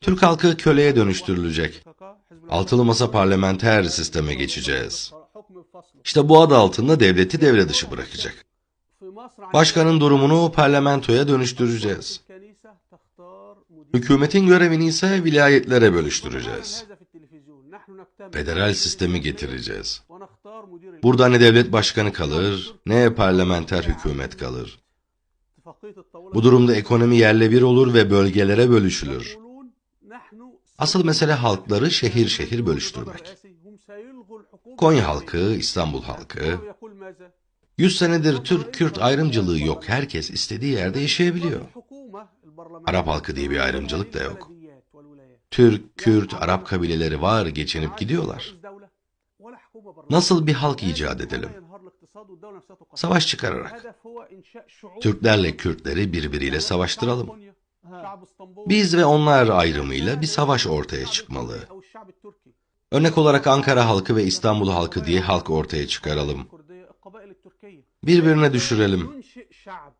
Türk halkı köleye dönüştürülecek. Altılı masa parlamenter sisteme geçeceğiz. İşte bu adı altında devleti devre dışı bırakacak. Başkanın durumunu parlamentoya dönüştüreceğiz. Hükümetin görevini ise vilayetlere bölüştüreceğiz. Federal sistemi getireceğiz. Burada ne devlet başkanı kalır, ne parlamenter hükümet kalır. Bu durumda ekonomi yerle bir olur ve bölgelere bölüşülür. Asıl mesele halkları şehir şehir bölüştürmek. Konya halkı, İstanbul halkı, 100 senedir Türk-Kürt ayrımcılığı yok. Herkes istediği yerde yaşayabiliyor. Arap halkı diye bir ayrımcılık da yok. Türk, Kürt, Arap kabileleri var, geçinip gidiyorlar. Nasıl bir halk icat edelim? Savaş çıkararak. Türklerle Kürtleri birbiriyle savaştıralım. Biz ve onlar ayrımıyla bir savaş ortaya çıkmalı. Örnek olarak Ankara halkı ve İstanbul halkı diye halk ortaya çıkaralım. Birbirine düşürelim.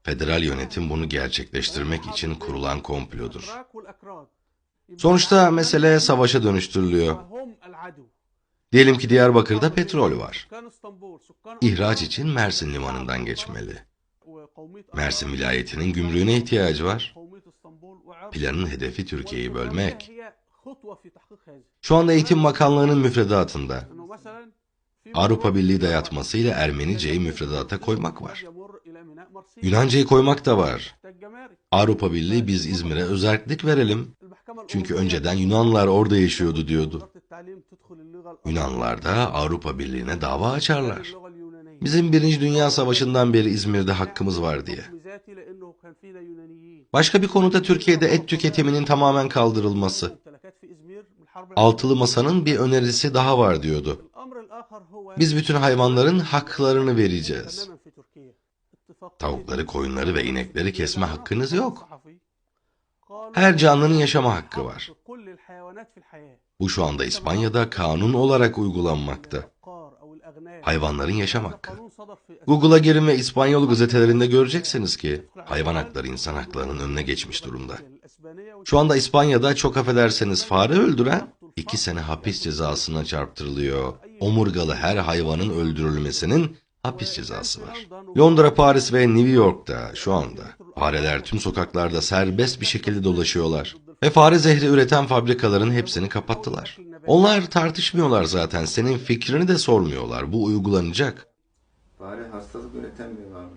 Federal yönetim bunu gerçekleştirmek için kurulan komplodur. Sonuçta mesele savaşa dönüştürülüyor. Diyelim ki Diyarbakır'da petrol var. İhraç için Mersin limanından geçmeli. Mersin vilayetinin gümrüğüne ihtiyacı var. Planın hedefi Türkiye'yi bölmek. Şu anda Eğitim Bakanlığı'nın müfredatında Avrupa Birliği dayatmasıyla Ermenice'yi müfredata koymak var. Yunanca'yı koymak da var. Avrupa Birliği biz İzmir'e özellik verelim. Çünkü önceden Yunanlar orada yaşıyordu diyordu. Yunanlar da Avrupa Birliği'ne dava açarlar. Bizim Birinci Dünya Savaşı'ndan beri İzmir'de hakkımız var diye. Başka bir konuda Türkiye'de et tüketiminin tamamen kaldırılması. Altılı Masa'nın bir önerisi daha var diyordu. Biz bütün hayvanların haklarını vereceğiz. Tavukları, koyunları ve inekleri kesme hakkınız yok. Her canlının yaşama hakkı var. Bu şu anda İspanya'da kanun olarak uygulanmakta. Hayvanların yaşam hakkı. Google'a girin ve İspanyol gazetelerinde göreceksiniz ki hayvan hakları insan haklarının önüne geçmiş durumda. Şu anda İspanya'da çok affederseniz fare öldüren iki sene hapis cezasına çarptırılıyor. Omurgalı her hayvanın öldürülmesinin hapis cezası var. Londra, Paris ve New York'ta şu anda fareler tüm sokaklarda serbest bir şekilde dolaşıyorlar. Ve fare zehri üreten fabrikaların hepsini kapattılar. Onlar tartışmıyorlar zaten. Senin fikrini de sormuyorlar. Bu uygulanacak. Fare hastalık üretemiyorlar mı?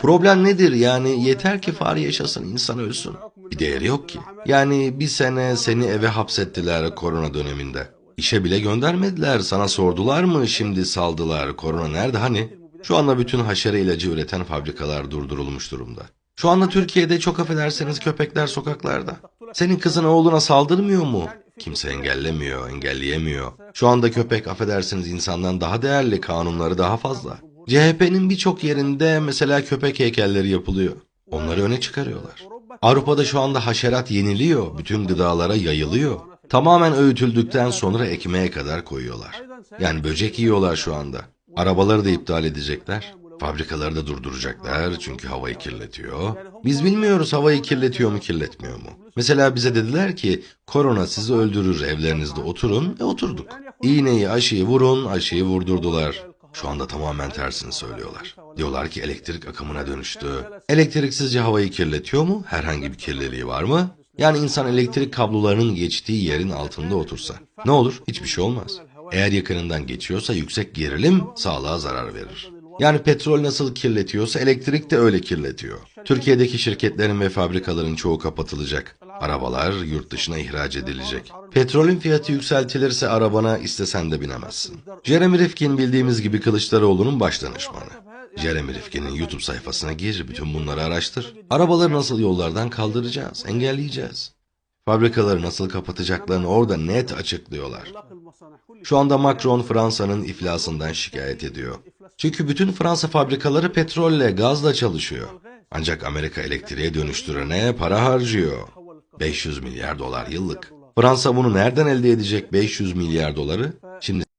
Problem nedir? Yani yeter ki fare yaşasın, insan ölsün. Bir değeri yok ki. Yani bir sene seni eve hapsettiler korona döneminde. İşe bile göndermediler. Sana sordular mı şimdi saldılar. Korona nerede hani? Şu anda bütün haşere ilacı üreten fabrikalar durdurulmuş durumda. Şu anda Türkiye'de çok affederseniz köpekler sokaklarda. Senin kızına oğluna saldırmıyor mu? Kimse engellemiyor, engelleyemiyor. Şu anda köpek affedersiniz insandan daha değerli, kanunları daha fazla. CHP'nin birçok yerinde mesela köpek heykelleri yapılıyor. Onları öne çıkarıyorlar. Avrupa'da şu anda haşerat yeniliyor, bütün gıdalara yayılıyor. Tamamen öğütüldükten sonra ekmeğe kadar koyuyorlar. Yani böcek yiyorlar şu anda. Arabaları da iptal edecekler. Fabrikaları da durduracaklar çünkü havayı kirletiyor. Biz bilmiyoruz havayı kirletiyor mu kirletmiyor mu. Mesela bize dediler ki korona sizi öldürür evlerinizde oturun ve oturduk. İğneyi aşıyı vurun aşıyı vurdurdular. Şu anda tamamen tersini söylüyorlar. Diyorlar ki elektrik akımına dönüştü. Elektrik sizce havayı kirletiyor mu? Herhangi bir kirliliği var mı? Yani insan elektrik kablolarının geçtiği yerin altında otursa. Ne olur? Hiçbir şey olmaz. Eğer yakınından geçiyorsa yüksek gerilim sağlığa zarar verir. Yani petrol nasıl kirletiyorsa elektrik de öyle kirletiyor. Türkiye'deki şirketlerin ve fabrikaların çoğu kapatılacak. Arabalar yurt dışına ihraç edilecek. Petrolün fiyatı yükseltilirse arabana istesen de binemezsin. Jeremy Rifkin bildiğimiz gibi Kılıçdaroğlu'nun baş danışmanı. Jeremy Rifkin'in YouTube sayfasına gir, bütün bunları araştır. Arabaları nasıl yollardan kaldıracağız, engelleyeceğiz. Fabrikaları nasıl kapatacaklarını orada net açıklıyorlar. Şu anda Macron Fransa'nın iflasından şikayet ediyor. Çünkü bütün Fransa fabrikaları petrolle, gazla çalışıyor. Ancak Amerika elektriğe dönüştürene para harcıyor. 500 milyar dolar yıllık. Fransa bunu nereden elde edecek 500 milyar doları?